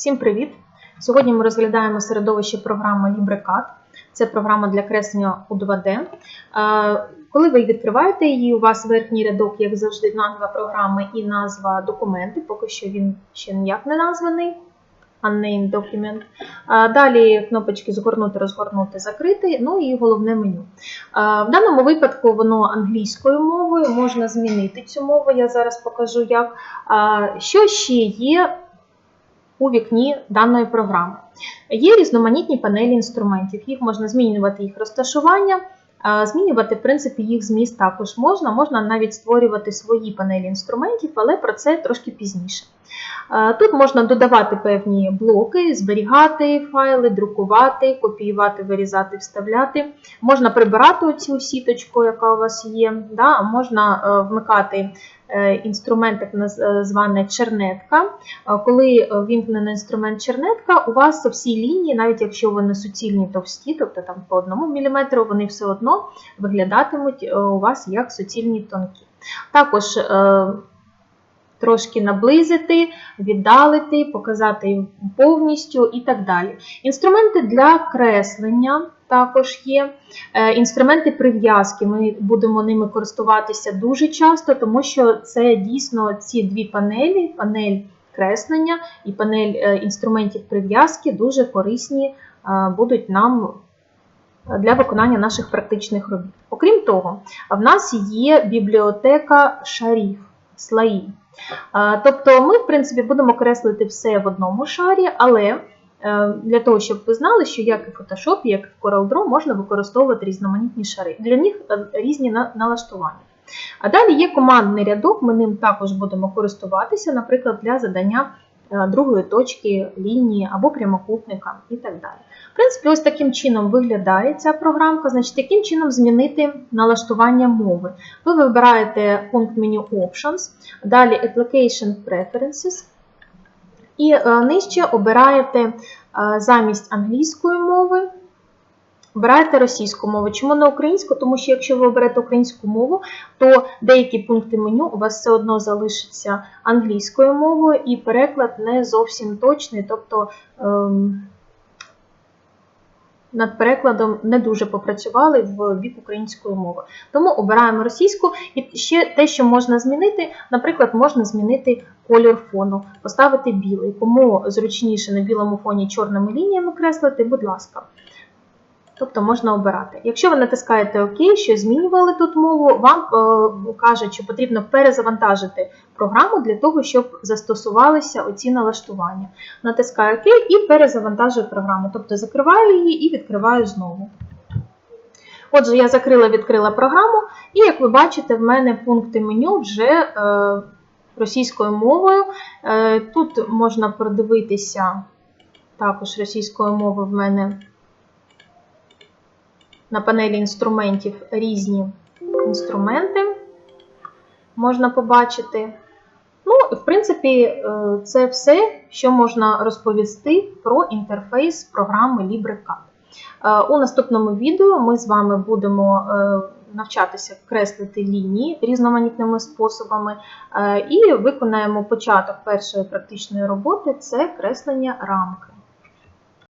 Всім привіт! Сьогодні ми розглядаємо середовище програми LibreCAD. Це програма для креслення у 2D. Е, Коли ви відкриваєте її, у вас верхній рядок, як завжди, назва програми і назва документу. Поки що він ще ніяк не названий. Unnamed document. Е, Далі кнопочки згорнути, розгорнути, закрити. Ну і головне меню. Е, В даному випадку воно англійською мовою, можна змінити цю мову, я зараз покажу як. Що ще є у вікні даної програми? Є різноманітні панелі інструментів, їх можна змінювати їх розташування. Змінювати, в їх зміст також можна. Можна навіть створювати свої панелі інструментів, але про це трошки пізніше. Е, Тут можна додавати певні блоки, зберігати файли, друкувати, копіювати, вирізати, вставляти. Можна прибирати оцю сіточку, яка у вас є. Да? Можна е, вмикати е, інструмент, так званий чернетка. Коли вімкнений інструмент чернетка, у вас всі лінії, навіть якщо вони суцільні товсті, тобто там по одному міліметру, вони все одно виглядатимуть у вас як суцільні тонкі. Також трошки наблизити, віддалити, показати їм повністю і так далі. Інструменти для креслення також є. Е, Інструменти прив'язки. Ми будемо ними користуватися дуже часто, тому що це дійсно ці дві панелі: панель креслення і панель е, інструментів прив'язки дуже корисні е, будуть нам для виконання наших практичних робіт. Окрім того, в нас є бібліотека шарів, слоїв. Е, Тобто ми, в принципі, будемо креслити все в одному шарі, але е, для того, щоб ви знали, що як і в Photoshop, як і в CorelDRAW можна використовувати різноманітні шари. Для них е, різні налаштування. А далі є командний рядок, ми ним також будемо користуватися, наприклад, для задання е, другої точки, лінії або прямокутника і так далі. В принципі, ось таким чином виглядає ця програмка. Значить, яким чином змінити налаштування мови. Ви вибираєте пункт меню Options, далі Application Preferences, і е, нижче обираєте е, замість англійської мови. Обираєте російську мову. Чому не українську? Тому що якщо ви оберете українську мову, то деякі пункти меню у вас все одно залишаться англійською мовою, і переклад не зовсім точний, тобто ем, над перекладом не дуже попрацювали в бік української мови. Тому обираємо російську. І ще те, що можна змінити, наприклад, можна змінити колір фону, поставити білий. Кому зручніше на білому фоні чорними лініями креслити, будь ласка. Тобто можна обирати. Якщо ви натискаєте ОК, що змінювали тут мову, вам е, кажуть, що потрібно перезавантажити програму для того, щоб застосувалися оці налаштування. Натискаю ОК і перезавантажую програму. Тобто закриваю її і відкриваю знову. Отже, я закрила, відкрила програму, і як ви бачите, в мене пункти меню вже е, російською мовою. Е, тут можна продивитися також російською мовою в мене на панелі інструментів різні інструменти можна побачити. Ну, в принципі, е, це все, що можна розповісти про інтерфейс програми LibreCAD. Е, У наступному відео ми з вами будемо е, навчатися креслити лінії різноманітними способами і виконаємо початок першої практичної роботи це креслення рамки.